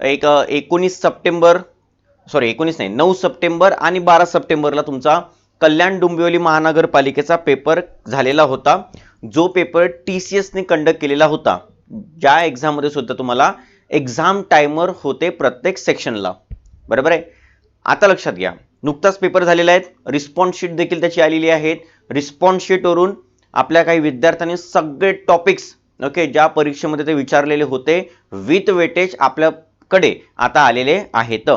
एक एकोणीस September sorry एकोणीस नाही नऊ सप्टेंबर आणि बारा सप्टेंबरला तुमचा कल्याण डोंबिवली महानगरपालिकेचा पेपर झालेला होता. जो पेपर टी सी एसने कंडक्ट केलेला होता. ज्या एक्झाममध्ये सुद्धा तुम्हाला एक्झाम टायमर होते प्रत्येक सेक्शनला बरोबर आहे? आता लक्षात घ्या. नुकताच पेपर झालेला आहे रिस्पॉन्स शीट देखील त्याची आलेली आहेत. रिस्पॉन्स शीटवरून आपल्या काही विद्यार्थ्यांनी सगळे टॉपिक्स ओके ज्या परीक्षेमध्ये ते विचारलेले होते विथ वेटेज आपल्या कडे आता आलेले आहेत.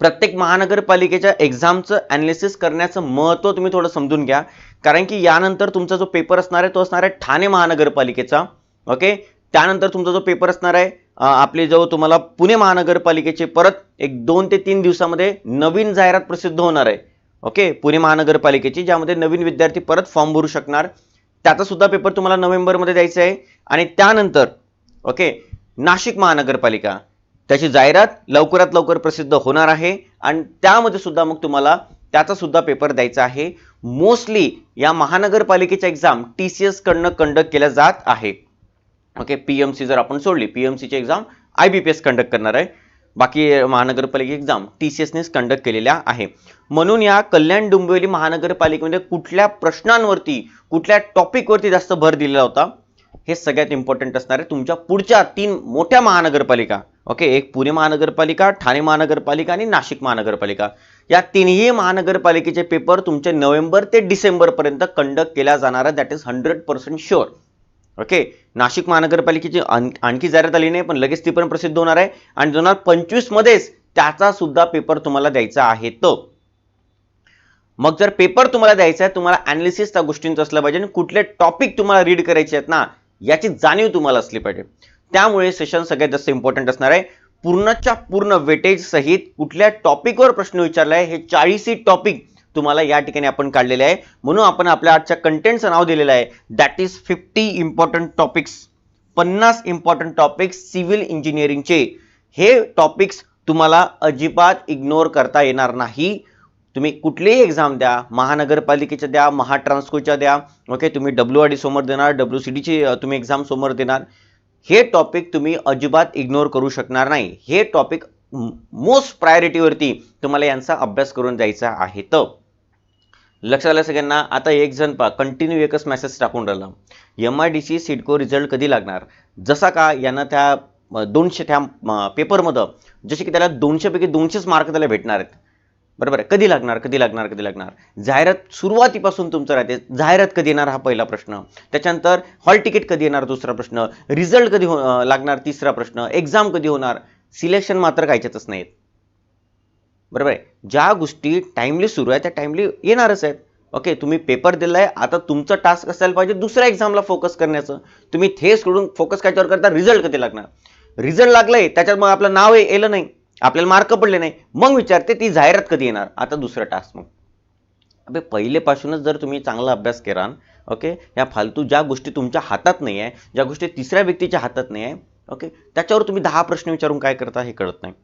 प्रत्येक महानगरपालिकेच्या एक्झामचं अनालिसिस करण्याचं महत्त्व तुम्ही थोडं समजून घ्या. कारण की यानंतर तुमचा जो पेपर असणार आहे तो असणार आहे ठाणे महानगरपालिकेचा. ओके त्यानंतर तुमचा जो पेपर असणार आहे आपले जो तुम्हाला पुणे महानगरपालिकेचे परत एक दोन ते तीन दिवसामध्ये नवीन जाहिरात प्रसिद्ध होणार आहे. ओके पुणे महानगरपालिकेची ज्यामध्ये नवीन विद्यार्थी परत फॉर्म भरू शकणार. त्याचा सुद्धा पेपर तुम्हाला नोव्हेंबरमध्ये द्यायचा आहे. आणि त्यानंतर ओके नाशिक महानगरपालिका. त्याची जाहिरात लवकरात लवकर प्रसिद्ध होणार आहे आणि त्यामध्ये सुद्धा मग तुम्हाला त्याचा सुद्धा पेपर द्यायचा आहे. मोस्टली या महानगरपालिकेच्या एक्झाम टी सी एस कडनं कंडक्ट केल्या जात आहे. ओके पी एम सी जर आपण सोडली पी एम सीची exam I B P S conduct करणार आहे. बाकी महानगरपालिका एक्झाम टी सी एसनेच कंडक्ट केलेल्या आहे. म्हणून या कल्याण डोंबिवली महानगरपालिकेमध्ये कुठल्या प्रश्नांवरती कुठल्या टॉपिकवरती जास्त भर दिलेला होता? हे सगळ्यात इम्पॉर्टंट असणार आहे. तुमच्या पुढच्या तीन मोठ्या महानगरपालिका ओके एक पुणे महानगरपालिका ठाणे महानगरपालिका आणि नाशिक महानगरपालिका. या तिन्ही महानगरपालिकेचे पेपर तुमचे नोव्हेंबर ते डिसेंबरपर्यंत कंडक्ट केला जाणार आहे that is hundred percent sure okay Nashik महानगरपालिकेची आणखी जाहिरात आली नाही पण लगेच ती पण प्रसिद्ध होणार आहे. आणि दोन हजार पंचवीस मध्येच त्याचा सुद्धा पेपर तुम्हाला द्यायचा आहे तो. मग जर पेपर तुम्हाला द्यायचा आहे तुम्हाला अनालिसिस त्या गोष्टींचं असलं पाहिजे आणि कुठले टॉपिक तुम्हाला रीड करायचे आहेत ना याची जाणीव तुम्हाला असली पाहिजे. त्यामुळे सेशन सगळ्यात जास्त इम्पॉर्टंट असणार आहे. पूर्णच्या पूर्ण वेटेज सहित कुठल्या टॉपिकवर प्रश्न विचारला आहे हे चाळीसी टॉपिक तुम्हाला या ठिकाणी आपण काढलेले आहे. म्हणून आपण आपल्या आजच्या कंटेंटचं नाव दिलेलं आहे. That is fifty important topics पन्नास इम्पॉर्टंट टॉपिक्स सिव्हिल इंजिनिअरिंगचे हे टॉपिक्स तुम्हाला अजिबात इग्नोर करता येणार नाही. तुम्ही कुठलीही एक्झाम द्या महानगरपालिकेच्या द्या महाट्रान्सकोच्या द्या ओके तुम्ही डब्ल्यू आर डी समोर देणार डब्ल्यू सी डीची तुम्ही एक्झाम समोर देणार. हे टॉपिक तुम्ही अजिबात इग्नोर करू शकणार नाही. हे टॉपिक मोस्ट प्रायोरिटीवरती तुम्हाला यांचा अभ्यास करून जायचा आहे. तर लक्षात आलं सगळ्यांना? आता एक जण पा कंटिन्यू एकच मेसेज टाकून राहिला. M I D C CIDCO result कधी लागणार? जसा का यांना त्या दोनशे त्या पेपरमध्ये जसे की त्याला दोनशेपैकी दोनशेच मार्क त्याला भेटणार आहेत. बरोबर आहे. कधी लागणार कधी लागणार कधी लागणार? जाहिरात सुरुवातीपासून तुमचं राहते. जाहिरात कधी येणार? हा पहिला प्रश्न. त्याच्यानंतर हॉल तिकीट कधी येणार? दुसरा प्रश्न. रिझल्ट कधी हो लागणार? तिसरा प्रश्न. एक्झाम कधी होणार? सिलेक्शन मात्र कायच्यातच नाहीत. बरोबर आहे. ज्या गोष्टी टाइमली सुरू आहे त्या टाइमली येणारच आहेत. ओके तुम्ही पेपर दिलाय आता तुमचं टास्क असायला पाहिजे दुसऱ्या एक्झामला फोकस करण्याचं. तुम्ही थेस सोडून फोकस कायच्यावर करता रिझल्ट कधी लागणार? रिझल्ट लागलाय त्याच्यात मग आपलं नाव ये- येलं नाही. आपल्याला मार्क पडले नाही. मग विचारते ती जाहिरात कधी येणार? आता दुसरं टास्क मग. अबे पहिलेपासूनच जर तुम्ही चांगला अभ्यास केला ओके या फालतू ज्या गोष्टी तुमच्या हातात नाही आहे ज्या गोष्टी तिसऱ्या व्यक्तीच्या हातात नाही आहे ओके त्याच्यावर तुम्ही दहा प्रश्न विचारून काय करता हे कळत नाही.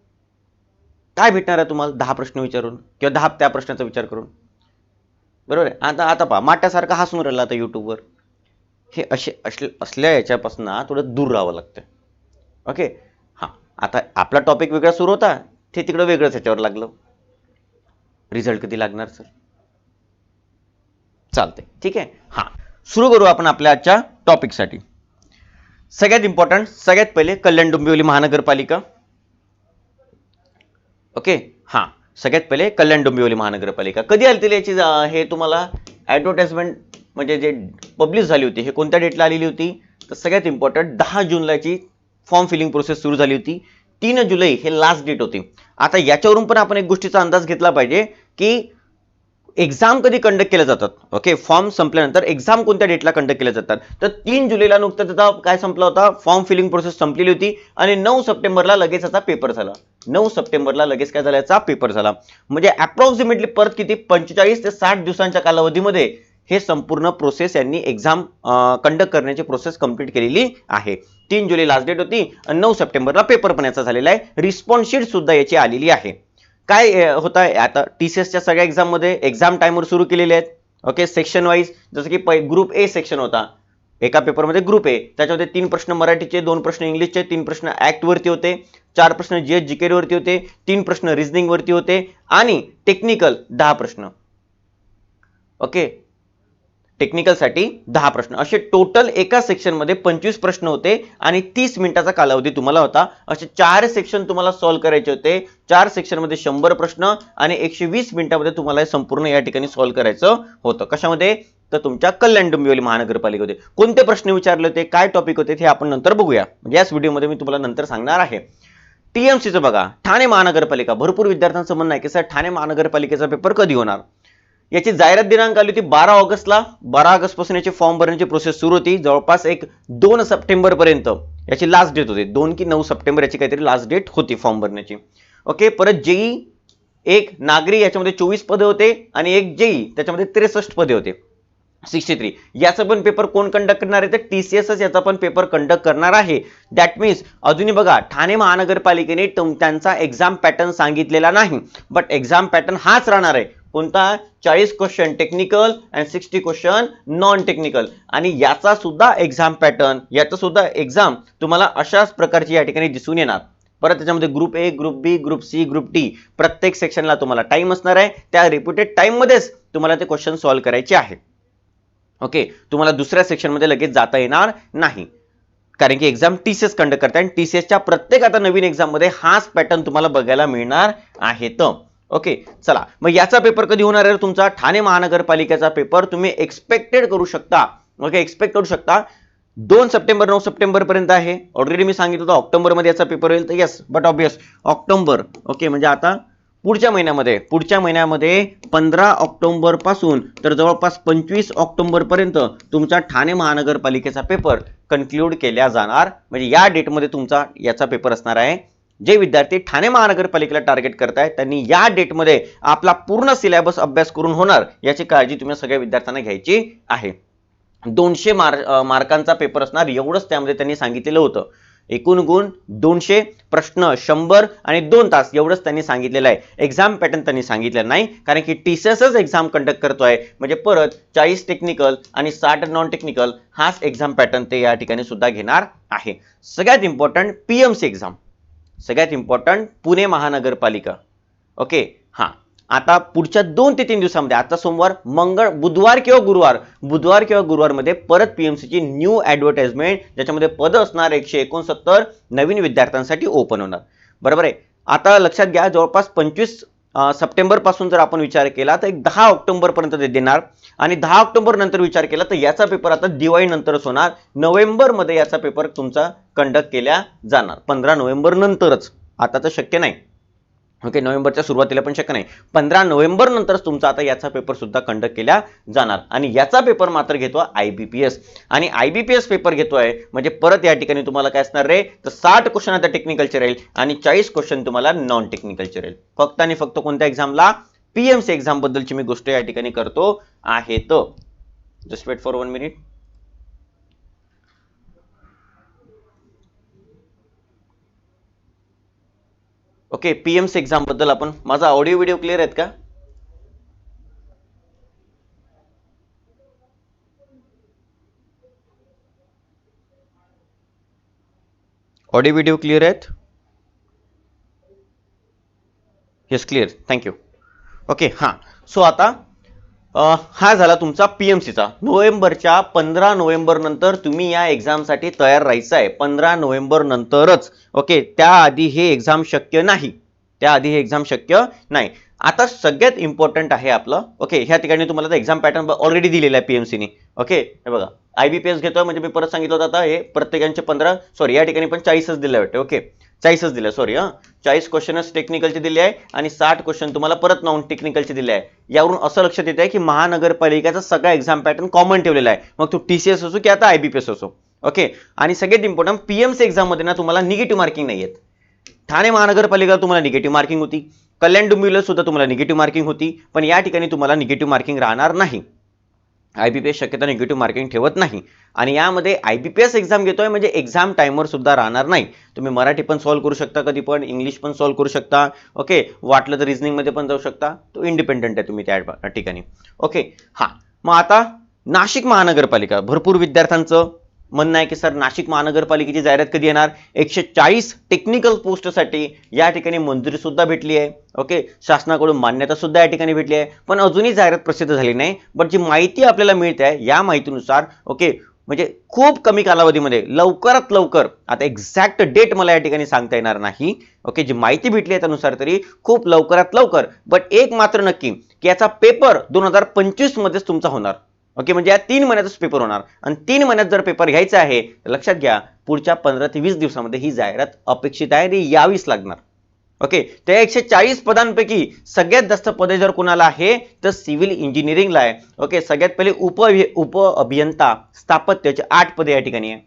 काय भेटणार आहे तुम्हाला दहा प्रश्न विचारून? किंवा दहा त्या प्रश्नाचा विचार करून? बरोबर आहे? आता आता पहा माट्यासारखा हसून राहिला आता यूट्यूबवर हे असे असले असल्या याच्यापासून थोडं दूर राहावं लागतं ओके आपला टॉपिक वेगळा सुरू होता ते तिकडं वेगळंच ह्याच्यावर लागलं. रिझल्ट कधी लागणार सर चालते ठीक आहे? हां. सुरू करू आपण आपल्या आजच्या टॉपिकसाठी सगळ्यात इम्पॉर्टंट सगळ्यात पहिले कल्याण डोंबिवली महानगरपालिका. ओके हां. सगळ्यात पहिले कल्याण डोंबिवली महानगरपालिका. कधी आली याची हे तुम्हाला ॲडव्हर्टाइजमेंट म्हणजे जे पब्लिश झाली होती हे कोणत्या डेटला आलेली होती? तर सगळ्यात इम्पॉर्टंट दहा जूनला याची फॉर्म फिलिंग प्रोसेस सुरू झाली होती. तीन जुलै हे लास्ट डेट होती. आता याच्यावरून पण आपण एक गोष्टीचा अंदाज घेतला पाहिजे की एक्झाम कधी कंडक्ट केल्या जातात? ओके फॉर्म संपल्यानंतर एक्झाम कोणत्या डेटला कंडक्ट केल्या जातात? तर तीन जुलैला नुकताच त्याचा काय संपला होता? फॉर्म फिलिंग प्रोसेस संपलेली होती आणि नऊ सप्टेंबरला लगेच याचा पेपर झाला. नऊ सप्टेंबरला लगेच काय झाला? याचा पेपर झाला. म्हणजे अप्रॉक्सिमेटली परत किती? पंचेचाळीस ते साठ दिवसांच्या कालावधीमध्ये हे संपूर्ण प्रोसेस यांनी एक्झाम कंडक्ट करण्याची प्रोसेस कंप्लीट केलेली आहे. तीन जुलै लास्ट डेट होती आणि नऊ सप्टेंबरला पेपर पण याचा झालेला आहे. रिस्पॉन्स शीट सुद्धा याची आलेली आहे. काय होतं आहे आता टी सी एसच्या सगळ्या एक्झाममध्ये एक्झाम टाईमवर सुरू केलेले आहेत. ओके सेक्शन वाईज जसं की ग्रुप ए सेक्शन होता. एका पेपरमध्ये ग्रुप ए त्याच्यामध्ये तीन प्रश्न मराठीचे दोन प्रश्न इंग्लिशचे तीन प्रश्न ॲक्टवरती होते. चार प्रश्न जी एस जी वरती होते. तीन प्रश्न रिझनिंगवरती होते. आणि टेक्निकल दहा प्रश्न. ओके टेक्निकलसाठी दहा प्रश्न. असे टोटल एका सेक्शनमध्ये पंचवीस प्रश्न होते आणि तीस मिनिटाचा कालावधी तुम्हाला होता. असे चार सेक्शन तुम्हाला सॉल्व्ह करायचे होते. चार सेक्शनमध्ये शंभर प्रश्न आणि एकशे वीस मिनिटामध्ये तुम्हाला संपूर्ण या ठिकाणी सॉल्व्ह करायचं होतं. कशामध्ये? तर तुमच्या कल्याण डोंबिवली महानगरपालिकेमध्ये. कोणते प्रश्न विचारले होते? काय टॉपिक होते? हे आपण नंतर बघूया. म्हणजे याच व्हिडिओमध्ये मी तुम्हाला नंतर सांगणार आहे. टीएमसीचं बघा. ठाणे महानगरपालिका. भरपूर विद्यार्थ्यांचं म्हणणं आहे की सर ठाणे महानगरपालिकेचा पेपर कधी होणार? याची जाहिरात दिनांक आली होती बारा ऑगस्टला. बारा ऑगस्टपासून याची फॉर्म भरण्याची प्रोसेस सुरू होती. जवळपास एक दोन सप्टेंबर पर्यंत याची लास्ट डेट होती. दोन की नऊ सप्टेंबर याची काहीतरी लास्ट डेट होती फॉर्म भरण्याची. ओके परत जेई एक नागरी याच्यामध्ये चोवीस पदे होते आणि एक जेई त्याच्यामध्ये त्रेसष्ट पदे होते. सिक्स्टी थ्री याचा पण पेपर कोण कंडक्ट करणार आहे? तर टी सी एसच याचा पण पेपर कंडक्ट करणार आहे. दॅट मीन्स अजूनही बघा ठाणे महानगरपालिकेने तुम- त्यांचा एक्झाम पॅटर्न सांगितलेला नाही. बट एक्झाम पॅटर्न हाच राहणार आहे. कोणता? चाळीस question technical and sixty question non technical आणि याचा सुद्धा एक्झाम पॅटर्न याचा सुद्धा एक्झाम तुम्हाला अशाच प्रकारची या ठिकाणी दिसून येणार. परत त्याच्यामध्ये group A group B group C group D प्रत्येक सेक्शनला तुम्हाला टाइम असणार आहे. त्या रिप्युटेड टाइममध्येच तुम्हाला ते क्वेश्चन सॉल्व्ह करायचे आहे. ओके तुम्हाला दुसऱ्या सेक्शनमध्ये लगेच जाता येणार नाही. कारण की exam T C S conduct करते आणि टी सीएसच्या प्रत्येक आता नवीन एक्झाममध्ये हाच पॅटर्न तुम्हाला बघायला मिळणार आहे. तर ओके चला. मग याचा पेपर कधी होणार आहे तुमचा? ठाणे महानगरपालिकेचा पेपर तुम्ही एक्सपेक्टेड करू शकता. ओके एक्सपेक्ट करू शकता. दोन सप्टेंबर नऊ सप्टेंबर पर्यंत आहे. ऑलरेडी मी सांगितलं होतं ऑक्टोबरमध्ये याचा पेपर होईल. तर yes but obvious October. Okay म्हणजे आता पुढच्या महिन्यामध्ये पुढच्या महिन्यामध्ये पंधरा ऑक्टोबरपासून तर जवळपास पंचवीस ऑक्टोबर पर्यंत तुमचा ठाणे महानगरपालिकेचा पेपर कन्क्लूड केला जाणार. म्हणजे या डेटमध्ये तुमचा याचा पेपर असणार आहे. जे विद्यार्थी ठाणे महानगरपालिकेला टार्गेट करतायत त्यांनी या डेटमध्ये आपला पूर्ण सिलेबस अभ्यास करून होणार याची काळजी तुम्ही सगळ्या विद्यार्थ्यांना घ्यायची आहे. दोनशे मार मार्कांचा पेपर असणार एवढंच त्यामध्ये त्यांनी सांगितलेलं होतं. एकूण गुण दोनशे प्रश्न शंभर आणि दोन तास एवढंच त्यांनी सांगितलेलं आहे. एक्झाम पॅटर्न त्यांनी सांगितलं नाही कारण की टीसीएसच एक्झाम कंडक्ट करतोय. म्हणजे परत चाळीस टेक्निकल आणि साठ नॉन टेक्निकल हाच एक्झाम पॅटर्न ते या ठिकाणी सुद्धा घेणार आहे. सगळ्यात इम्पॉर्टंट पीएमसी एक्झाम सगळ्यात इम्पॉर्टंट पुणे महानगरपालिका. ओके हां. आता पुढच्या दोन ते तीन दिवसामध्ये आता सोमवार मंगळ बुधवार किंवा गुरुवार बुधवार किंवा गुरुवारमध्ये परत पीएमसीची न्यू ऍडव्हर्टाइजमेंट ज्याच्यामध्ये पद असणार एकशे एकोणसत्तर नवीन विद्यार्थ्यांसाठी ओपन होणार. बरोबर आहे? आता लक्षात घ्या जवळपास पंचवीस सप्टेंबरपासून जर आपण विचार केला तर एक दहा ऑक्टोबरपर्यंत ते देणार. आणि दहा ऑक्टोबर नंतर विचार केला तर याचा पेपर आता दिवाळी नंतरच होणार. नोव्हेंबरमध्ये याचा पेपर तुमचा कंडक्ट केला जाणार. पंधरा नोव्हेंबर नंतरच. आता तर शक्य नाही. ओके नोव्हेंबरच्या सुरुवातीला पण शक्य नाही. पंधरा नोव्हेंबर नंतरच तुमचा आता याचा पेपर सुद्धा कंडक्ट केला जाणार. आणि याचा पेपर मात्र घेतो आय बी पी एस आणि I B P S paper घेतोय म्हणजे परत या ठिकाणी तुम्हाला काय असणार रे? तर साठ क्वेश्चन आता टेक्निकलचे राहील आणि चाळीस क्वेश्चन तुम्हाला नॉन टेक्निकलचे राहील. फक्त आणि फक्त कोणत्या एक्झामला पीएमसी एक्झाम बद्दलची मी गोष्ट या ठिकाणी करतो आहे तर. Just wait for one minute okay PMC एक्झामबद्दल आपण माझा ऑडिओ व्हिडिओ क्लिअर आहेत का? ऑडिओ व्हिडिओ क्लिअर आहेत? Yes clear thank you okay हां. सो आता हा झाला तुमचा पीएमसीचा नोव्हेंबरच्या पंधरा नोव्हेंबर नंतर तुम्ही या एक्झामसाठी तयार राहायचं आहे पंधरा नोव्हेंबर नंतरच. ओके त्याआधी हे एक्झाम शक्य नाही. त्याआधी हे एक्झाम शक्य नाही. आता सगळ्यात इम्पॉर्टंट आहे आपलं. ओके ह्या ठिकाणी तुम्हाला एक्झाम पॅटर्न ऑलरेडी दिलेला आहे पीएमसीने ओके हे बघा. आय बी पी एस घेतोय म्हणजे मी परत सांगितलं होतं आता हे प्रत्येकांचे पंधरा सॉरी या ठिकाणी पण चाळीसच दिले वाटते. ओके. चाळीसच दिलं सॉरी हां. चाळीस क्वेश्चनच टेक्निकलचे दिले आहे आणि साठ क्वेश्चन तुम्हाला परत नॉन टेक्निकलचे दिले आहे. यावरून असं लक्षात येत आहे की महानगरपालिकेचा सगळा एक्झाम पॅटर्न कॉमन ठेवलेला आहे. मग तो एस असो की आता आय बी पी एस असो. ओके आणि सगळ्यात इम्पॉर्टंट पीएमसी एक्झाम एक्झाममध्ये ना तुम्हाला निगेटिव्ह मार्किंग नाही आहेत ठाणे महानगरपालिका तुम्हाला निगेटिव्ह मार्किंग होती. कल्याण डोंबिवलीला सुद्धा तुम्हाला निगेटिव्ह मार्किंग होती. पण या ठिकाणी तुम्हाला निगेटिव्ह मार्किंग राहणार नाही. आय बी पी एस शक्यता निगेटिव्ह मार्किंग ठेवत नाही. आणि यामध्ये I B P S exam घेतोय म्हणजे एक्झाम टाईमवर सुद्धा राहणार नाही. तुम्ही मराठी पण सॉल्व्ह करू शकता कधी पण इंग्लिश पण सॉल्व्ह करू शकता. ओके वाटलं तर रिजनिंगमध्ये पण जाऊ शकता. तो इंडिपेंडंट आहे तुम्ही त्या ठिकाणी. ओके हा. मग आता नाशिक महानगरपालिका भरपूर विद्यार्थ्यांचं म्हणणं आहे की सर नाशिक महानगरपालिकेची जाहिरात कधी येणार? एकशे चाळीस टेक्निकल पोस्टसाठी या ठिकाणी मंजुरी सुद्धा भेटली आहे. ओके शासनाकडून मान्यता सुद्धा या ठिकाणी भेटली आहे. पण अजूनही जाहिरात प्रसिद्ध झाली नाही. पण जी माहिती आपल्याला मिळते आहे या माहितीनुसार ओके म्हणजे खूप कमी कालावधीमध्ये लवकरात लवकर आता एक्झॅक्ट डेट मला या ठिकाणी सांगता येणार नाही. ओके जी माहिती भेटली आहे त्यानुसार तरी खूप लवकरात लवकर. बट एक मात्र नक्की की याचा पेपर दोन हजार पंचवीस मध्येच तुमचा होणार. ओके म्हणजे या तीन महिन्यातच पेपर होणार. आणि तीन महिन्यात जर पेपर घ्यायचा आहे तर लक्षात घ्या पुढच्या पंधरा ते वीस दिवसामध्ये ही जाहिरात अपेक्षित आहे आणि यावीच लागणार. ओके त्या एकशे चाळीस पदांपैकी सगळ्यात जास्त पदे जर कोणाला आहे तर सिव्हिल इंजिनिअरिंगला आहे. ओके सगळ्यात पहिले उप उप अभियंता स्थापत्याचे आठ पदे या ठिकाणी आहे.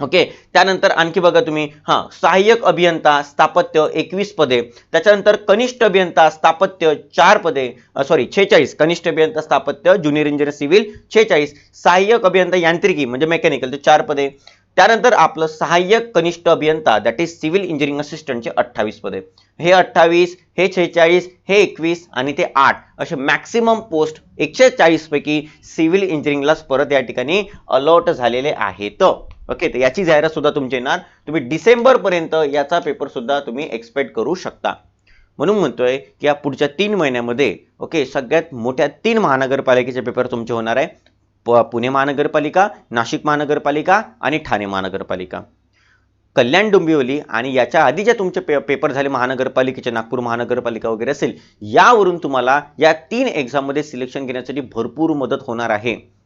ओके? त्यानंतर आणखी बघा तुम्ही. हा सहाय्यक अभियंता स्थापत्य एकवीस पदे. त्याच्यानंतर कनिष्ठ अभियंता स्थापत्य चार पदे. सॉरी छेचाळीस. कनिष्ठ अभियंता स्थापत्य ज्युनियर इंजिनियर सिव्हिल छेचाळीस. सहाय्यक अभियंता यांत्रिकी म्हणजे मेकॅनिकल ते चार पदे. त्यानंतर आपलं सहाय्यक कनिष्ठ अभियंता दॅट इज सिव्हिल इंजिनिअरिंग असिस्टंटचे अठ्ठावीस पदे. हे अठ्ठावीस हे छेचाळीस हे एकवीस आणि ते आठ. असे मॅक्सिमम पोस्ट एकशे चाळीसपैकी सिव्हिल इंजिनिअरिंगलाच परत या ठिकाणी अलॉट झालेले आहेत. ओके तर याची जाहिरात सुद्धा तुमची येणार. तुम्ही डिसेंबर पर्यंत याचा पेपर सुद्धा तुम्ही एक्सपेक्ट करू शकता. म्हणून म्हणतोय की या पुढच्या तीन महिन्यामध्ये ओके सगळ्यात मोठ्या तीन महानगरपालिकेचे पेपर तुमचे होणार आहे. प- पुणे महानगरपालिका नाशिक महानगरपालिका आणि ठाणे महानगरपालिका. कल्याण डोंबिवली आणि याच्या आधी जे तुमचे पे पेपर झाले महानगरपालिकेचे नागपूर महानगरपालिका वगैरे असेल यावरून तुम्हाला या तीन एक्झाममध्ये सिलेक्शन घेण्यासाठी भरपूर मदत होणार आहे.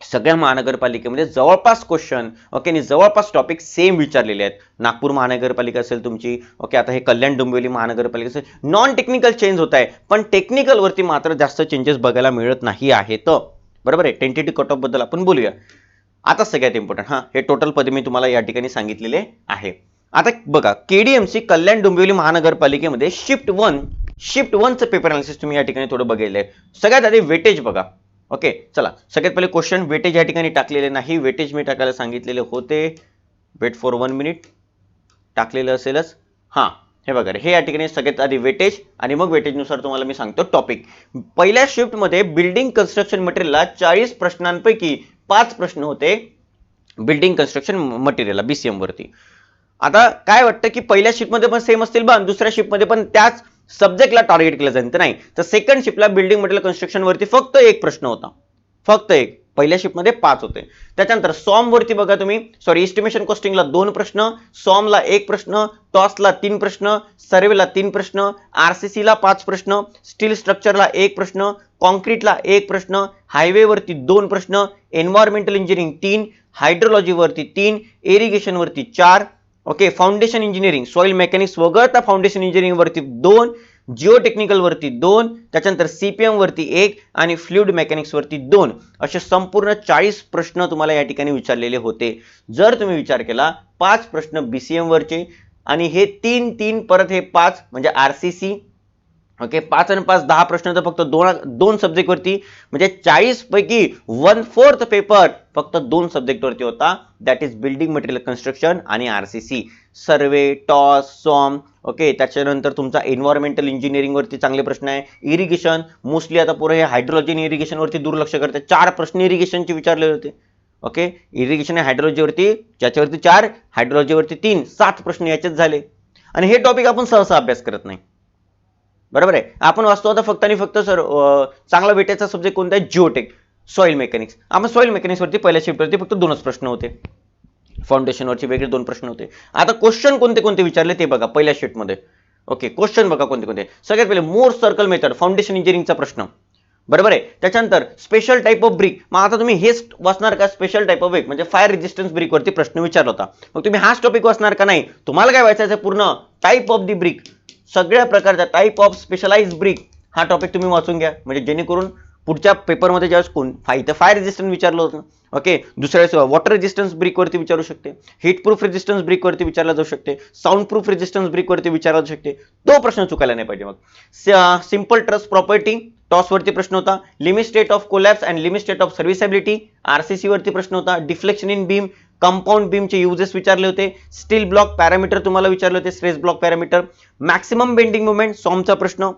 सगळ्या महानगरपालिकेमध्ये जवळपास क्वेश्चन ओके आणि जवळपास टॉपिक सेम विचारलेले आहेत. नागपूर महानगरपालिका असेल तुमची ओके आता हे कल्याण डोंबिवली महानगरपालिका असेल नॉन टेक्निकल चेंज होत आहे पण टेक्निकल वरती मात्र जास्त चेंजेस बघायला मिळत नाही आहेत. बरोबर आहे? टेंटेटिव्ह कट ऑफबद्दल आपण बोलूया. आता सगळ्यात इम्पॉर्टंट हा हे टोटल पदे मी तुम्हाला या ठिकाणी सांगितलेले आहे. आता बघा केडीएमसी कल्याण डोंबिवली महानगरपालिकेमध्ये शिफ्ट वन शिफ्ट वनचं पेपर अनालिसिस तुम्ही या ठिकाणी थोडं बघितलंय. सगळ्यात आधी वेटेज बघा. ओके चला. सगळ्यात पहिले क्वेश्चन वेटेज या ठिकाणी टाकलेले नाही. वेटेज मी टाकायला सांगितलेले होते. वेट फॉर वन मिनिट टाकलेलं असेलच. हां हे बघा रे, हे या ठिकाणी सगळ्यात आधी वेटेज आणि मग वेटेजनुसार तुम्हाला मी सांगतो टॉपिक पहिल्या शिफ्टमध्ये बिल्डिंग कन्स्ट्रक्शन मटेरियलला चाळीस प्रश्नांपैकी पाच प्रश्न होते. बिल्डिंग कन्स्ट्रक्शन मटेरियलला बीसीएम वरती. आता काय वाटतं की पहिल्या शिफ्टमध्ये पण सेम असतील बा दुसऱ्या शिफ्टमध्ये पण त्याच सब्जेक्टला टार्गेट केलं जाईल. तर नाही तर सेकंड शिफ्टला बिल्डिंग मटेरियल कन्स्ट्रक्शनवरती फक्त एक प्रश्न होता. फक्त एक. पहिल्या शिफ्टमध्ये पाच होते. त्याच्यानंतर सॉमवरती बघा तुम्ही. सॉरी एस्टिमेशन कॉस्टिंगला दोन प्रश्न सॉमला एक प्रश्न टॉसला तीन प्रश्न सर्वेला तीन प्रश्न आर सी सीला पाच प्रश्न स्टील स्ट्रक्चरला एक प्रश्न कॉन्क्रीटला एक प्रश्न हायवेवरती दोन प्रश्न एन्व्हायरमेंटल इंजिनिअरिंग तीन हायड्रोलॉजीवरती तीन एरिगेशनवरती चार okay foundation engineering soil mechanics वगळता फाउंडेशन इंजिनिअरिंगवरती दोन जिओ दोन त्याच्यानंतर सी पी एमवरती एक आणि फ्ल्युड मेकॅनिक्सवरती दोन. असे संपूर्ण चाळीस प्रश्न तुम्हाला या ठिकाणी विचारलेले होते. जर तुम्ही विचार केला पाच प्रश्न बी सी एमवरचे आणि हे तीन तीन परत हे पाच म्हणजे आर सी सी ओके पाच आणि पाच दहा प्रश्न तर फक्त दोन दोन सब्जेक्टवरती म्हणजे चाळीस पैकी वन फोर्थ पेपर फक्त दोन सब्जेक्टवरती होता. That is building material construction आणि R C C survey TOS SOM okay त्याच्यानंतर तुमचा एन्व्हायरमेंटल इंजिनिअरिंगवरती चांगले प्रश्न आहे. इरिगेशन मोस्टली आता पुरे हे हायड्रोलॉजी आणि इरिगेशनवरती दुर्लक्ष करते चार प्रश्न इरिगेशनचे विचारले होते. ओके इरिगेशन आणि हायड्रोलॉजीवरती ज्याच्यावरती चार हायड्रोलॉजीवरती तीन सात प्रश्न याचेच झाले. आणि हे टॉपिक आपण सहसा अभ्यास करत नाही. बरोबर आहे? आपण वाचतो आता फक्त आणि फक्त सर चांगला भेटायचा सब्जेक्ट कोणता आहे? जिओटेक सॉईल मेकॅनिक्स आपण सॉइल मेकॅनिक्सवरती पहिल्या शिफ्टवरती फक्त दोनच प्रश्न होते. फाउंडेशनवरचे वेगळे दोन प्रश्न होते. आता क्वेश्चन कोणते कोणते विचारले ते बघा पहिल्या शिफ्टमध्ये ओके क्वेश्चन बघा कोणते कोणते. सगळ्यात पहिले मोर सर्कल मेथड फाउंडेशन इंजिनिअरिंगचा प्रश्न. बरोबर आहे? त्याच्यानंतर स्पेशल टाईप ऑफ ब्रिक मग आता तुम्ही हेच वाचणार का स्पेशल टाईप ऑफ ब्रिक म्हणजे फायर रेजिस्टन्स ब्रिकवरती प्रश्न विचारला होता. मग तुम्ही हाच टॉपिक वाचणार का नाही? तुम्हाला काय वाचायचं पूर्ण? टाईप ऑफ दी ब्रिक सगळ्या प्रकारचा टाईप ऑफ स्पेशलाइज ब्रिक हा टॉपिक तुम्ही वाचून घ्या. म्हणजे जेणेकरून पुढच्या पेपरमध्ये ज्यावेळेस कोण फाय इथं फायर रेजिस्टन्स विचारलं होतं. ओके दुसऱ्या वेळेस वॉटर रेजिस्टन्स ब्रिकवरती विचारू शकते. हिट प्रूफ रेजिस्टन्स ब्रिकवरती विचारला जाऊ शकते. साऊंड प्रूफ रेजिस्टन्स ब्रिकवरती विचारला जाऊ शकते. तो प्रश्न चुकायला नाही पाहिजे मग. सिंपल ट्रस्ट प्रॉपर्टी टॉसवरती प्रश्न होता. Limit state of collapse and limit state of serviceability RCC वरती प्रश्न होता. डिफ्लेक्शन इन बीम कंपाऊंड बीमचे युजेस विचारले होते. स्टील ब्लॉक पॅरामीटर तुम्हाला विचारले होते stress block parameter maximum bending movement सॉमचा प्रश्न.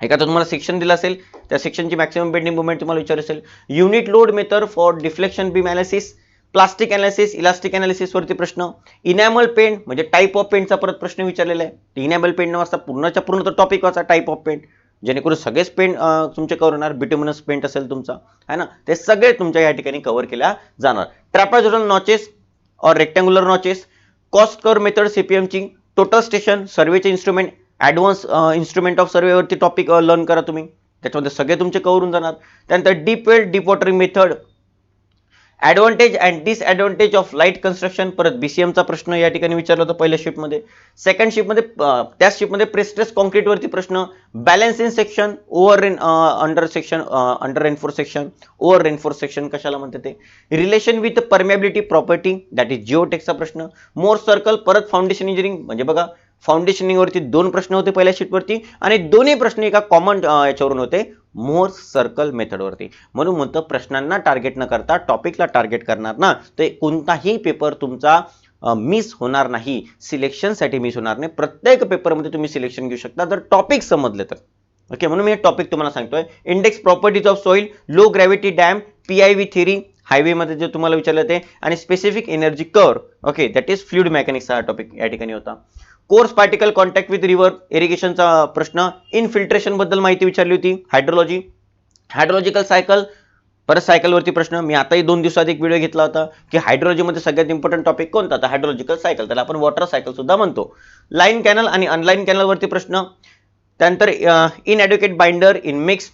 एखादा तुम्हाला सेक्शन दिलं असेल त्या सेक्शनची मॅक्सिमम बेंडिंग मुवमेंट तुम्हाला विचारले असेल. Unit load method for deflection beam analysis plastic analysis elastic अनालिसिसवरती प्रश्न. इनॅमल पेंट म्हणजे टाईप ऑफ पेंटचा परत प्रश्न विचारलेला आहे. इनॅमल पेंट न वाचता पूर्णच्या पूर्ण तो टॉपिक वाचा टाईप ऑफ पेंट जेणेकरून सगळेच पेंट तुमचे कव्हर होणार बिटुमिनस पेंट असेल तुमचा है ना? ते सगळे तुमच्या या ठिकाणी कव्हर केल्या जाणार. ट्रॅपाझोडल नॉचेस और रेक्टँग्युलर नॉचेस कॉस्ट कर मेथड सीपीएमची टोटल स्टेशन सर्वेचे इन्स्ट्रुमेंट ॲडव्हान्स इन्स्ट्रुमेंट ऑफ सर्वेवरती टॉपिक लर्न करा तुम्ही. त्याच्यामध्ये सगळे तुमचे कव्हर होऊन जाणार. त्यानंतर deep well deep watering method advantage and disadvantage of light construction परत बीसीएमचा प्रश्न या ठिकाणी विचारला होता पहिल्या शिफ्टमध्ये सेकंड शिफ्टमध्ये त्या शिफ्टमध्ये प्रेस्ट्रेस कॉन्क्रीटवरती प्रश्न. Balance in section over rain under section under reinforce section over reinforce section कशाला म्हणते ते? Relation with permeability property that is जिओटेकचा प्रश्न. मोर सर्कल परत फाउंडेशन इंजिनिअरिंग म्हणजे बघा फाउंडेशनिंगवरती दोन प्रश्न होते पहिल्या शीटवरती आणि दोन्ही प्रश्न एका कॉमन याच्यावरून होते. मोर सर्कल मेथडवरती. म्हणून म्हणतं प्रश्नांना टार्गेट न करता टॉपिकला टार्गेट करणार ना ते कोणताही पेपर तुमचा मिस होणार नाही. सिलेक्शनसाठी मिस होणार नाही. प्रत्येक पेपरमध्ये तुम्ही सिलेक्शन घेऊ शकता. जर टॉपिक समजले तर. ओके म्हणून मी हे टॉपिक तुम्हाला सांगतोय. Index properties of soil low gravity dam P I V theory हायवेमध्ये जे तुम्हाला विचारलं ते आणि स्पेसिफिक एनर्जी कर okay that is fluid mechanics हा टॉपिक या ठिकाणी होता. Coarse particle contact with river इरिगेशनचा प्रश्न. इनफिल्ट्रेशनबद्दल माहिती विचारली होती. हायड्रोलॉजी. हायड्रोलॉजिकल सायकल परत सायकलवरती प्रश्न. मी आताही दोन दिवसात एक व्हिडिओ घेतला होता की हायड्रोलॉजीमध्ये सगळ्यात इम्पॉर्टंट टॉपिक कोणता? तर हायड्रोलॉजिकल सायकल. त्याला आपण वॉटर सायकल सुद्धा म्हणतो. लाईन कॅनल आणि अनलाईन कॅनलवरती प्रश्न. त्यानंतर इन बाइंडर इन मिक्स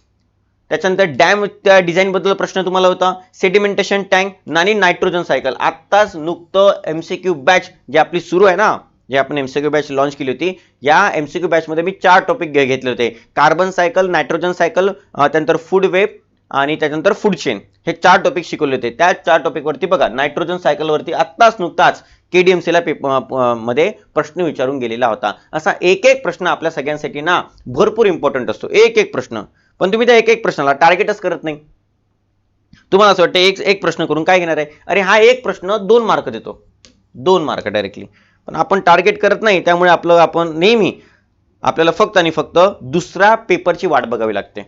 त्याच्यानंतर डॅम त्या डिझाईन बद्दल प्रश्न तुम्हाला होता. सेडिमेंटेशन टँक आणि नायट्रोजन सायकल आत्ताच नुकतं एमसीक्यू बॅच जे आपली सुरू आहे ना जे आपण एमसीक्यू बॅच लॉन्च केली होती या एमसीक्यू बॅचमध्ये मी चार टॉपिक घेतले होते. कार्बन सायकल नायट्रोजन सायकल त्यानंतर फूड वेब आणि त्याच्यानंतर फूड चेन हे चार टॉपिक शिकवले होते. त्या चार टॉपिकवरती बघा नायट्रोजन सायकलवरती आत्ताच नुकताच केडीएमसीला पेपरमध्ये प्रश्न विचारून गेलेला होता. असा एक एक प्रश्न आपल्या सगळ्यांसाठी ना भरपूर इम्पॉर्टंट असतो. एक एक प्रश्न. पण तुम्ही त्या एक एक प्रश्नाला टार्गेटच करत नाही. तुम्हाला असं वाटतं एक एक प्रश्न करून काय घेणार आहे? अरे हा एक प्रश्न दोन मार्क देतो. दोन मार्क डायरेक्टली पण आपण टार्गेट करत नाही त्यामुळे आपलं आपण नेहमी आपल्याला फक्त आणि फक्त दुसऱ्या पेपरची वाट बघावी लागते.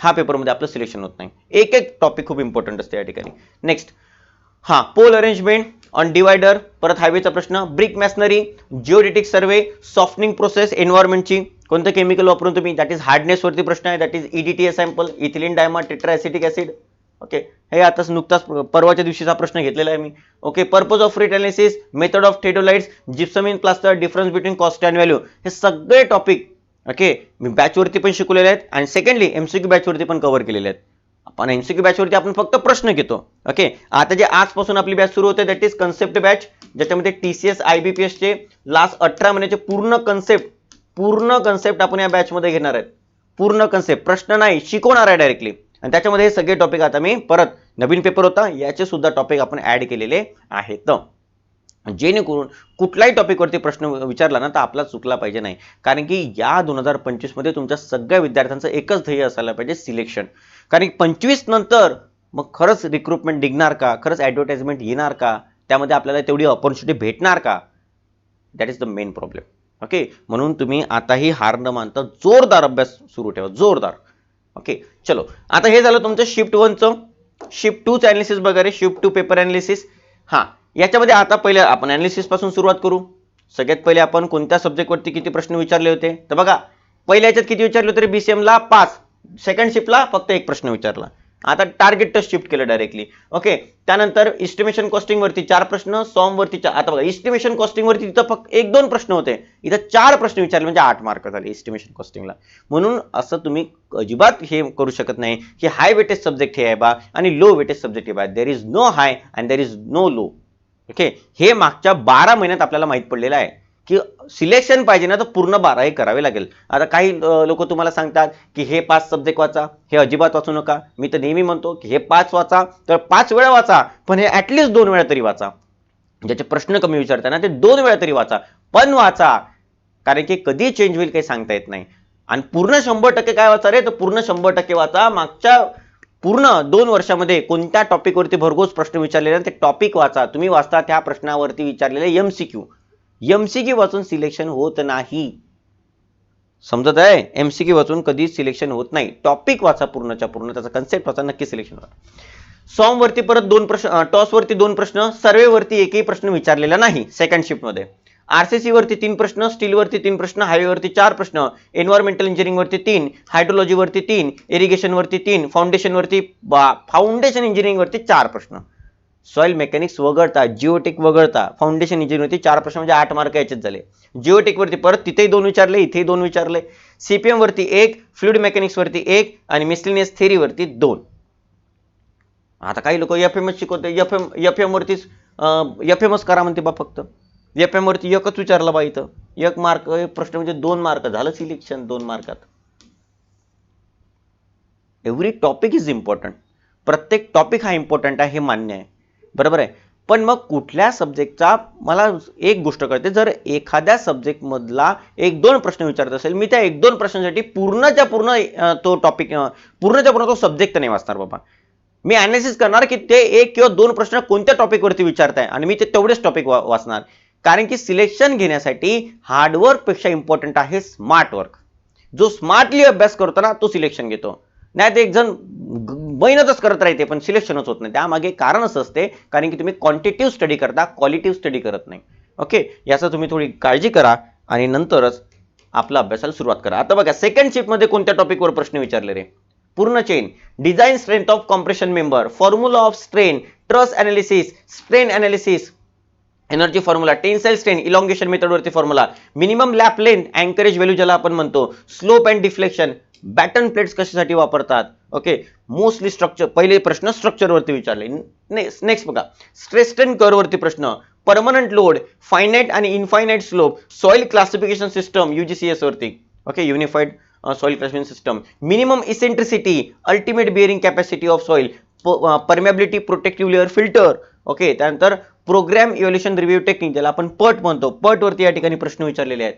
हा पेपरमध्ये आपलं सिलेक्शन होत नाही. एक एक टॉपिक खूप इम्पॉर्टंट असते या ठिकाणी. नेक्स्ट हा पोल अरेंजमेंट ऑन डिवायडर परत हायवेचा प्रश्न brick masonry geodetic survey softening process एन्व्हायरमेंटची कोणतं केमिकल वापरून तुम्ही? दॅट इज हार्डनेसवरती प्रश्न आहे. That is EDTA sample ethylene diamine tetra acetic acid okay हे आताच नुकताच परवाच्या दिवशीचा प्रश्न घेतलेला आहे मी. Okay purpose of rate analysis method of theodolites gypsum in plaster difference between cost and value हे सगळे टॉपिक ओके मी बॅचवरती पण शिकवलेले आहेत आणि सेकंडली एमसीक्यू बॅचवरती पण कव्हर केलेले आहेत. आपण एमसीक्यू बॅचवरती आपण फक्त प्रश्न घेतो ओके आता जे आजपासून आपली बॅच सुरू होते दॅट इज कन्सेप्ट बॅच ज्याच्यामध्ये T C S I B P चे लास्ट अठरा महिन्याचे पूर्ण कन्सेप्ट पूर्ण कन्सेप्ट आपण या बॅचमध्ये घेणार आहेत. पूर्ण कन्सेप्ट प्रश्न नाही शिकवणार आहे डायरेक्टली आणि त्याच्यामध्ये हे सगळे टॉपिक आता मी परत नवीन पेपर होता याचे सुद्धा टॉपिक आपण ॲड केलेले आहेत. जेणेकरून कुठल्याही टॉपिकवरती प्रश्न विचारला ना तर आपला चुकला पाहिजे नाही. कारण की या दोन हजार पंचवीसमध्ये तुमच्या सगळ्या विद्यार्थ्यांचं एकच ध्येय असायला पाहिजे सिलेक्शन कारण की पंचवीस नंतर मग खरंच रिक्रुटमेंट निघणार का? खरंच ॲडव्हर्टाइजमेंट येणार का? त्यामध्ये आपल्याला तेवढी ऑपॉर्च्युनिटी भेटणार का? That is the main problem okay म्हणून तुम्ही आताही हार न मानता जोरदार अभ्यास सुरू ठेवा. जोरदार. ओके चलो. आता हे झालं तुमचं शिफ्ट वनचं शिफ्ट टूचं अनालिसिस वगैरे शिफ्ट टू पेपर अॅनालिसिस हां याच्यामध्ये आता पहिले आपण अॅनालिसिसपासून सुरुवात करू. सगळ्यात पहिले आपण कोणत्या सब्जेक्टवरती किती प्रश्न विचारले होते? तर बघा पहिल्या याच्यात किती विचारले होते बी सी एमला पाच. सेकंड शिफ्टला फक्त एक प्रश्न विचारला. आता टार्गेट टच शिफ्ट केलं डायरेक्टली ओके त्यानंतर इस्टिमेशन कॉस्टिंगवरती चार प्रश्न सॉमवरती चार आता बघा इस्टिमेशन कॉस्टिंगवरती तिथं फक्त एक दोन प्रश्न होते. इथं चार प्रश्न विचारले म्हणजे आठ मार्क झाले इस्टिमेशन कॉस्टिंगला म्हणून असं तुम्ही अजिबात हे करू शकत नाही. की हाय वेटेज सब्जेक्ट हे आहे बा आणि लो वेटेज सब्जेक्ट हे बा. There is no high and there is no low okay हे मागच्या बारा महिन्यात आपल्याला माहीत पडलेलं आहे. की सिलेक्शन पाहिजे ना तर पूर्ण बारा हे करावे लागेल. आता काही लोक तुम्हाला सांगतात की हे पाच सब्जेक्ट वाचा हे अजिबात वाचू नका. मी तर नेहमी म्हणतो की हे पाच वाचा तर पाच वेळा वाचा पण हे ॲटलिस्ट दोन वेळा तरी वाचा. ज्याचे प्रश्न कमी विचारताना ते दोन वेळा तरी वाचा. पण वाचा कारण की कधी चेंज होईल काही सांगता येत नाही. आणि पूर्ण शंभर टक्के काय वाचा रे? तर पूर्ण शंभर टक्के वाचा. मागच्या पूर्ण दोन वर्षामध्ये कोणत्या टॉपिकवरती भरघोस प्रश्न विचारलेले ते टॉपिक वाचा. तुम्ही वाचता त्या प्रश्नावरती विचारलेले एम सी क्यू एमसीक्यू वाचून सिलेक्शन होत नाही. समजत आहे? एमसीक्यू वाचून कधीच सिलेक्शन होत नाही. टॉपिक वाचा पूर्णच्या पूर्ण त्याचा कन्सेप्ट वाचा नक्की सिलेक्शन होणार सॉम वरती परत दोन प्रश्न टॉस वरती दोन प्रश्न सर्वे वरती एकही प्रश्न विचारलेला नाही सेकंड शिफ्टमध्ये. आरसीसी वरती तीन प्रश्न स्टील वरती तीन प्रश्न हायवे वरती चार प्रश्न एन्व्हायरमेंटल इंजिनिअरिंग वरती तीन हायड्रोलॉजी वरती तीन इरिगेशन वरती तीन फाउंडेशन वरती फाउंडेशन इंजिनिअरिंग वरती चार प्रश्न. सॉइल मेकॅनिक्स वगळता जिओटेक वगळता फाउंडेशन इंजिनिअरिंग चार प्रश्न म्हणजे आठ मार्क याच्यात झाले. जिओटेक वरती परत तिथेही दोन विचारले इथेही दोन विचारले. सीपीएम वरती एक फ्लुइड मेकॅनिक्सवरती एक आणि मिसलिनियस थेरीवरती दोन. आता काही लोक एफ एम एस शिकवते. एफ एम एफ एमवरतीच एफ एम एस करा म्हणते बा फक्त. एफ एमवरती एकच विचारला बा इथं. एक मार्क एक प्रश्न म्हणजे दोन मार्क झालं सिलेक्शन दोन मार्कात एव्हरी टॉपिक इज इम्पॉर्टंट प्रत्येक टॉपिक हा इम्पॉर्टंट आहे हे मान्य आहे. बरोबर आहे. पण मग कुठल्या सब्जेक्टचा मला एक गोष्ट कळते जर एखाद्या सब्जेक्ट मधला एक दोन प्रश्न विचारत असेल मी त्या एक दोन प्रश्नांसाठी पूर्णच्या पूर्ण तो टॉपिक पूर्णच्या पूर्ण तो सब्जेक्ट नाही वाचणार बाबा. मी अनालिसिस करणार की ते एक किंवा दोन प्रश्न कोणत्या टॉपिकवरती विचारताय आणि मी ते तेवढेच टॉपिक वाचणार. कारण की सिलेक्शन घेण्यासाठी हार्डवर्कपेक्षा इम्पॉर्टंट आहे स्मार्ट वर्क जो स्मार्टली अभ्यास करतो ना तो सिलेक्शन घेतो. नाही ते एक जण ग- मेहनतच करत राहते पण सिलेक्शनच होत नाही. त्यामागे कारणच असते कारण की तुम्ही क्वांटिटिव्ह स्टडी करता क्वालिटिव्ह स्टडी करत नाही. ओके याचा तुम्ही थोडी काळजी करा आणि नंतरच आपला अभ्यासाला सुरुवात करा. आता बघा सेकंड शिफ्टमध्ये कोणत्या टॉपिकवर प्रश्न विचारले रे? पूर्ण chain design strength of compression member formula of strain truss analysis strain analysis energy formula tensile strain elongation मेथडवरती formula minimum lap length anchorage value ज्याला आपण म्हणतो. Slope and deflection batten plates कशासाठी वापरतात? ओके मोस्टली स्ट्रक्चर पहिले प्रश्न स्ट्रक्चरवरती विचारले. Next बघा. Stress strain वरती प्रश्न. परमनंट लोड फायनाईट आणि infinite slope soil classification system UGCS वरती. Okay unified soil classification system minimum eccentricity ultimate bearing capacity of soil permeability protective layer filter okay त्यानंतर programme evolution review technique ज्याला आपण पट म्हणतो. पटवरती या ठिकाणी प्रश्न विचारलेले आहेत.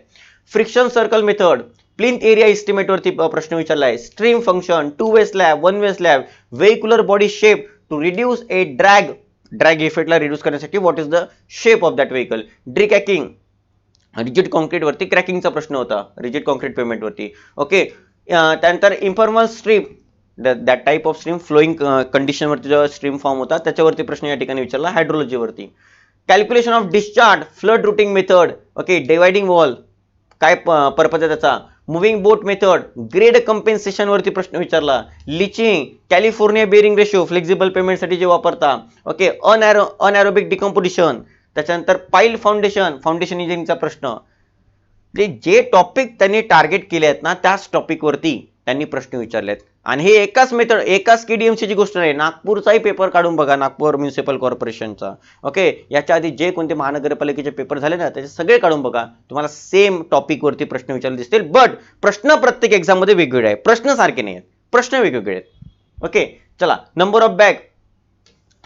Friction circle method plinth area इस्टिमेटवरती प्रश्न विचारला आहे. Stream function two way slab one way slab vehicular body shape to reduce a drag drag इफेक्टला reduce करण्यासाठी what is the shape of that vehicle ड्रिकॅकिंग rigid कॉन्क्रीटवरती क्रॅकिंगचा प्रश्न होता. रिजिड कॉन्क्रीट पेमेंटवरती okay त्यानंतर informal stream that type of stream flowing कंडिशनवरती जो stream form होता त्याच्यावरती प्रश्न या ठिकाणी विचारला हायड्रोलॉजीवरती calculation of discharge flood routing method okay dividing wall काय पर्पज आहे त्याचा? Moving boat method grade compensation वरती प्रश्न विचारला. Leaching California bearing ratio flexible पेमेंटसाठी जे वापरता. ओके अनॅरो अनॅरोबिक डिकम्पोजिशन त्याच्यानंतर पाईल फाउंडेशन फाउंडेशन इंजिनिअरिंगचा प्रश्न. म्हणजे जे टॉपिक त्यांनी टार्गेट केले आहेत ना त्याच टॉपिकवरती त्यांनी प्रश्न विचारलेत. आणि हे एकाच मेथड एकाच केडीएमसी ची गोष्ट नाही नागपूरचाही पेपर काढून बघा नागपूर म्युन्सिपल कॉर्पोरेशनचा ओके याच्या आधी जे कोणते महानगरपालिकेचे पेपर झाले ना त्याचे सगळे काढून बघा. तुम्हाला सेम टॉपिकवरती प्रश्न विचारले दिसतील. बट प्रश्न प्रत्येक एक्झाममध्ये वेगवेगळे आहे प्रश्न सारखे नाही आहेत प्रश्न वेगवेगळे आहेत. ओके चला. नंबर ऑफ बॅग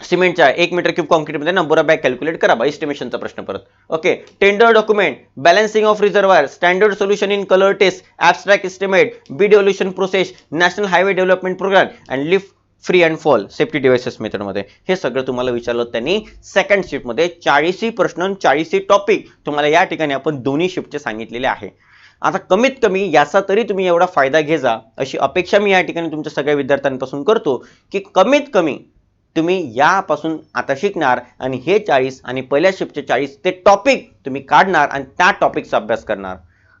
सिमेंटच्या एक मीटर क्यूब कॉन्क्रीटमध्ये नंबर ऑफ बॅग कॅल्क्युलेट करा बा एस्टिमेशनचा प्रश्न परत. Okay tender document balancing of reservoir standard solution in colour test abstract estimate B devolution process national highway development program and lift free and fall safety devices मेथडमध्ये हे सगळं तुम्हाला विचारलं त्यांनी. सेकंड शिफ्टमध्ये चाळीसही प्रश्न चाळीसही टॉपिक तुम्हाला या ठिकाणी आपण दोन्ही शिफ्टचे सांगितलेले आहे. आता कमीत कमी याचा तरी तुम्ही एवढा फायदा घेजा अशी अपेक्षा मी या ठिकाणी तुमच्या सगळ्या विद्यार्थ्यांपासून करतो की कमीत कमी तुम्ही यापासून आता शिकणार आणि हे चाळीस आणि पहिल्या शिफ्टचे चाळीस ते टॉपिक तुम्ही काढणार आणि त्या टॉपिकचा अभ्यास करणार.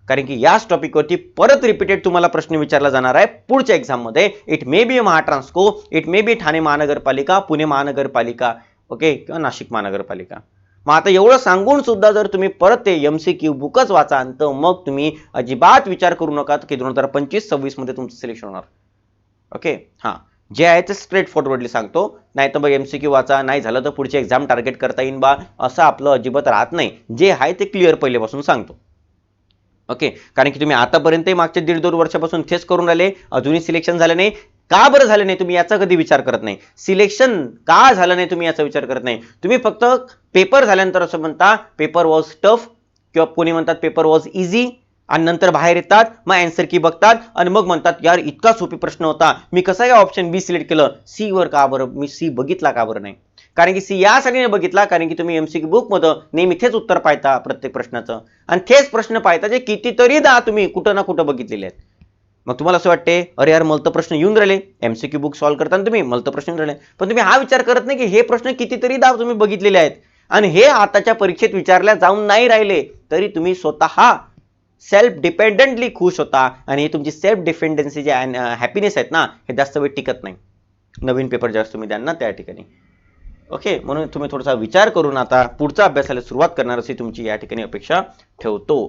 कारण की याच टॉपिकवरती परत रिपीटेड तुम्हाला प्रश्न विचारला जाणार आहे पुढच्या एक्झाममध्ये it may be Mahatransco it may be Thane महानगरपालिका पुणे महानगरपालिका ओके किंवा नाशिक महानगरपालिका. मग आता एवढं सांगून सुद्धा जर तुम्ही परत ते एम सी क्यू बुकच वाचा तर मग तुम्ही अजिबात विचार करू नका की दोन हजार पंचवीस सव्वीसमध्ये तुमचं सिलेक्शन होणार. ओके हां. जे आहे ते स्ट्रेट फॉरवर्डली सांगतो. नाही तर मग एम सी क्यू वाचा नाही झालं तर पुढची एक्झाम टार्गेट करता येईल बा असं आपलं अजिबात राहत नाही. जे आहे ते क्लिअर पहिल्यापासून सांगतो. ओके कारण की तुम्ही आतापर्यंतही मागच्या दीड दोन वर्षापासून तेच करून राहिले अजूनही सिलेक्शन झालं नाही. का बरं झालं नाही तुम्ही याचा कधी विचार करत नाही? सिलेक्शन का झालं नाही तुम्ही याचा विचार करत नाही? तुम्ही फक्त पेपर झाल्यानंतर असं म्हणता पेपर वॉज टफ किंवा कोणी म्हणतात पेपर वॉज इझी आणि नंतर बाहेर येतात मग अँसर की बघतात आणि मग म्हणतात यार इतका सोपी प्रश्न होता. मी कसा काय ऑप्शन बी सिलेक्ट केलं? सी वर का बरं? मी सी बघितला का बरं नाही? कारण की सी यासाठी नाही बघितला कारण की तुम्ही एमसीक्यू बुकमध्ये नेहमी तेच उत्तर पाहता प्रत्येक प्रश्नाचं. आणि तेच प्रश्न पाहता जे कितीतरी दा तुम्ही कुठं ना कुठं बघितलेले आहेत. मग तुम्हाला असं वाटते अरे यार मला तर प्रश्न येऊन राहिले. एमसीक्यू बुक सॉल्व्ह करताना तुम्ही मला तर प्रश्न येऊन राहिले. पण तुम्ही हा विचार करत नाही की हे प्रश्न कितीतरी दा तुम्ही बघितलेले आहेत. आणि हे आताच्या परीक्षेत विचारल्या जाऊन नाही राहिले तरी तुम्ही स्वतः सेल्फ डिपेंडंटली खुश होता आणि हे तुमची सेल्फ डिपेंडन्सी जे हॅपीनेस आहेत ना हे जास्त वेळ टिकत नाही. नवीन पेपर ज्यावेळेस तुम्ही द्याल ना त्या ठिकाणी. ओके म्हणून तुम्ही थोडासा विचार करून आता पुढचा अभ्यासाला सुरुवात करणार अशी तुमची या ठिकाणी अपेक्षा ठेवतो.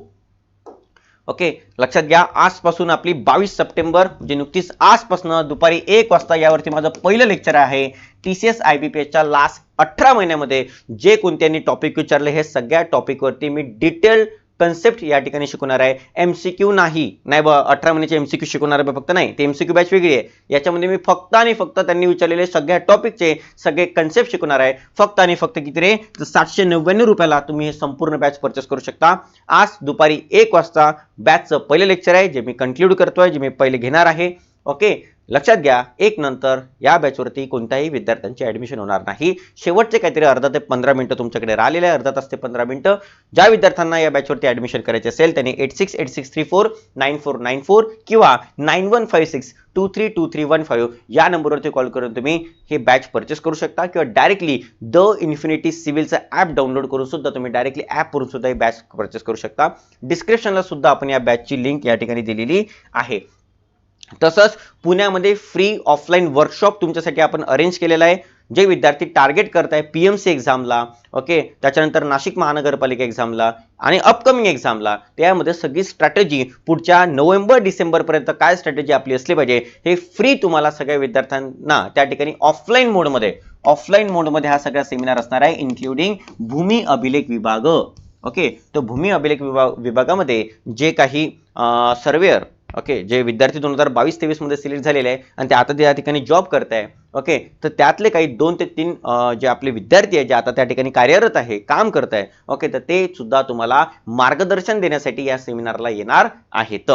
ओके लक्षात घ्या आजपासून आपली बावीस सप्टेंबर म्हणजे नुकतीच आजपासून दुपारी एक वाजता यावरती माझं पहिलं लेक्चर आहे T C S I B P एसच्या लास्ट अठरा महिन्यामध्ये जे कोणत्यांनी टॉपिक विचारले हे सगळ्या टॉपिकवरती मी डिटेल कन्सेप्ट या ठिकाणी शिकवणार आहे. एम सी क्यू नाही. नाही बा अठरा महिन्याचे एम सी क्यू शिकवणार आहे फक्त नाही. ते एम सी क्यू बॅच वेगळी आहे. याच्यामध्ये मी फक्त आणि फक्त त्यांनी विचारलेले सगळ्या टॉपिकचे सगळे कन्सेप्ट शिकवणार आहे. फक्त आणि फक्त किती रे तर सातशे नव्याण्णव रुपयाला तुम्ही हे संपूर्ण बॅच परचेस करू शकता. आज दुपारी एक वाजता बॅचचं पहिलं लेक्चर आहे जे मी कंक्ल्यूड करतोय जे मी पहिले घेणार आहे. ओके लक्षात घ्या एक नंतर या बॅचवरती कोणत्याही विद्यार्थ्यांची ऍडमिशन होणार नाही. शेवटचे काहीतरी अर्धा ते पंधरा मिनटं तुमच्याकडे राहिलेले आहे अर्धा तास ते पंधरा मिनटं. ज्या विद्यार्थ्यांना या बॅचवरती ऍडमिशन करायचे असेल त्यांनी eight six eight six three four nine four nine four किंवा nine one five six two three two three one five या नंबरवरती कॉल करून तुम्ही हे बॅच परचेस करू शकता किंवा डायरेक्टली द इन्फिनिटी सिव्हिलचं ॲप डाउनलोड करून सुद्धा तुम्ही डायरेक्टली ॲपवरून सुद्धा ही बॅच परचेस करू शकता. डिस्क्रिप्शनला सुद्धा आपण या बॅचची लिंक या ठिकाणी दिलेली आहे. तसंच पुण्यामध्ये फ्री ऑफलाईन वर्कशॉप तुमच्यासाठी आपण अरेंज केलेलं आहे जे विद्यार्थी टार्गेट करत आहे पी एम सी एक्झामला ओके त्याच्यानंतर नाशिक महानगरपालिका एक्झामला आणि अपकमिंग एक्झामला त्यामध्ये सगळी स्ट्रॅटेजी पुढच्या नोव्हेंबर डिसेंबरपर्यंत काय स्ट्रॅटेजी आपली असली पाहिजे हे फ्री तुम्हाला सगळ्या विद्यार्थ्यांना त्या ठिकाणी ऑफलाईन मोडमध्ये ऑफलाईन मोडमध्ये हा सगळा सेमिनार असणार आहे इन्क्लुडिंग भूमी अभिलेख विभाग. ओके तो भूमी अभिलेख विभाग विभागामध्ये जे काही सर्वेअर ओके जे विद्यार्थी दोन हजार बावीस तेवीसमध्ये सिलेक्ट झालेले आहे आणि ते आता त्या ठिकाणी जॉब करत आहे ओके तर त्यातले काही दोन ते तीन जे आपले विद्यार्थी आहे जे आता त्या ठिकाणी कार्यरत आहे काम करत आहे ओके तर ते सुद्धा तुम्हाला मार्गदर्शन देण्यासाठी या सेमिनारला येणार आहेत.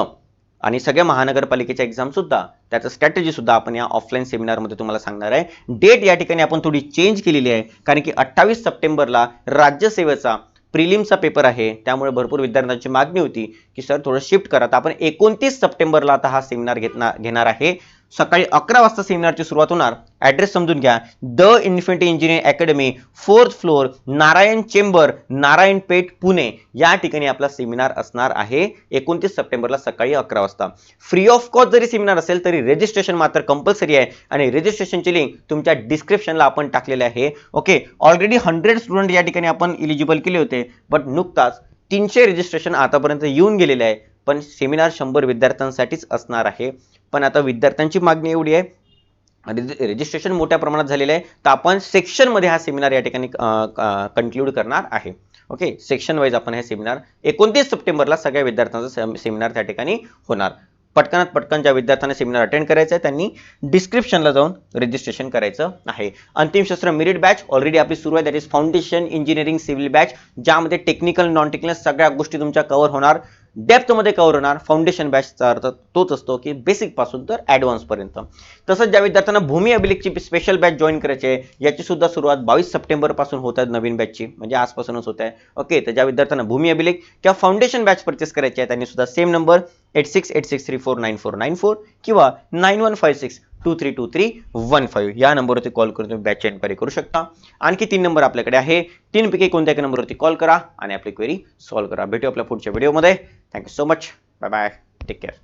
आणि सगळ्या महानगरपालिकेच्या एक्झाम सुद्धा त्याचं स्ट्रॅटेजी सुद्धा आपण या ऑफलाईन सेमिनारमध्ये तुम्हाला सांगणार आहे. डेट या ठिकाणी आपण थोडी चेंज केलेली आहे कारण की अठ्ठावीस सप्टेंबरला राज्यसेवेचा प्रिलिमचा पेपर आहे. त्यामुळे भरपूर विद्यार्थ्यांची मागणी होती की सर थोडं शिफ्ट करा. तर आपण एकोणतीस सप्टेंबरला आता हा सेमिनार घेणार घेणार आहे. सकाळी अकरा वाजता सेमिनारची सुरुवात होणार. ऍड्रेस समजून घ्या. The infinity engineering academy fourth floor Narayan chamber Narayan Peth Pune. या ठिकाणी आपला सेमिनार असणार आहे. एकोणतीस सप्टेंबरला सकाळी अकरा वाजता. फ्री ऑफ कॉस्ट जरी सेमिनार असेल तरी रजिस्ट्रेशन मात्र कंपल्सरी आहे. आणि रजिस्ट्रेशनची लिंक तुमच्या डिस्क्रिप्शनला आपण टाकलेले आहे. ओके ऑलरेडी हंड्रेड स्टुडंट या ठिकाणी आपण इलिजिबल केले होते. बट नुकताच तीनशे रजिस्ट्रेशन आतापर्यंत येऊन गेलेले आहे. पण सेमिनार शंभर विद्यार्थ्यांसाठीच असणार आहे. पण आता विद्यार्थ्यांची मागणी एवढी आहे रजिस्ट्रेशन मोठ्या प्रमाणात झालेलं आहे तर आपण सेक्शनमध्ये हा सेमिनार या ठिकाणी कन्क्लूड करणार आहे. ओके सेक्शन वाईज आपण हे सेमिनार एकोणतीस सप्टेंबरला सगळ्या विद्यार्थ्यांचा सेमिनार त्या ठिकाणी होणार. पटकनात पटकन ज्या विद्यार्थ्यांना सेमिनार अटेंड करायचं आहे त्यांनी डिस्क्रिप्शनला जाऊन रजिस्ट्रेशन करायचं आहे. अंतिम शस्त्र मिरिट बॅच ऑलरेडी आपली सुरू आहे that is foundation engineering civil batch ज्यामध्ये टेक्निकल नॉन टेक्निकल सगळ्या गोष्टी तुमच्या कव्हर होणार. डेप्थमध्ये कव्हर होणार. फाउंडेशन बॅचचा अर्थ तोच असतो की बेसिकपासून तर ॲडव्हान्सपर्यंत तसंच ज्या विद्यार्थ्यांना भूमी अभिलेखची स्पेशल बॅच जॉईन करायची आहे याची सुद्धा सुरुवात बावीस सप्टेंबरपासून होत आहे नवीन बॅचची म्हणजे आजपासूनच होत आहे. ओके तर ज्या विद्यार्थ्यांना भूमी अभिलेख किंवा फाउंडेशन बॅच परचेस करायची आहे त्यांनी सुद्धा same number eight six eight six three four nine four nine four किंवा nine one five six two three two three one five या नंबरवरती कॉल करून तुम्ही बॅचची एन्क्वायरी करू शकता. आणखी तीन नंबर आपल्याकडे आहे. तीनपैकी कोणत्या एका नंबरवरती कॉल करा आणि आपली क्वेरी सॉल्व्ह करा. भेटू आपल्या पुढच्या व्हिडिओमध्ये thank you so much bye bye take care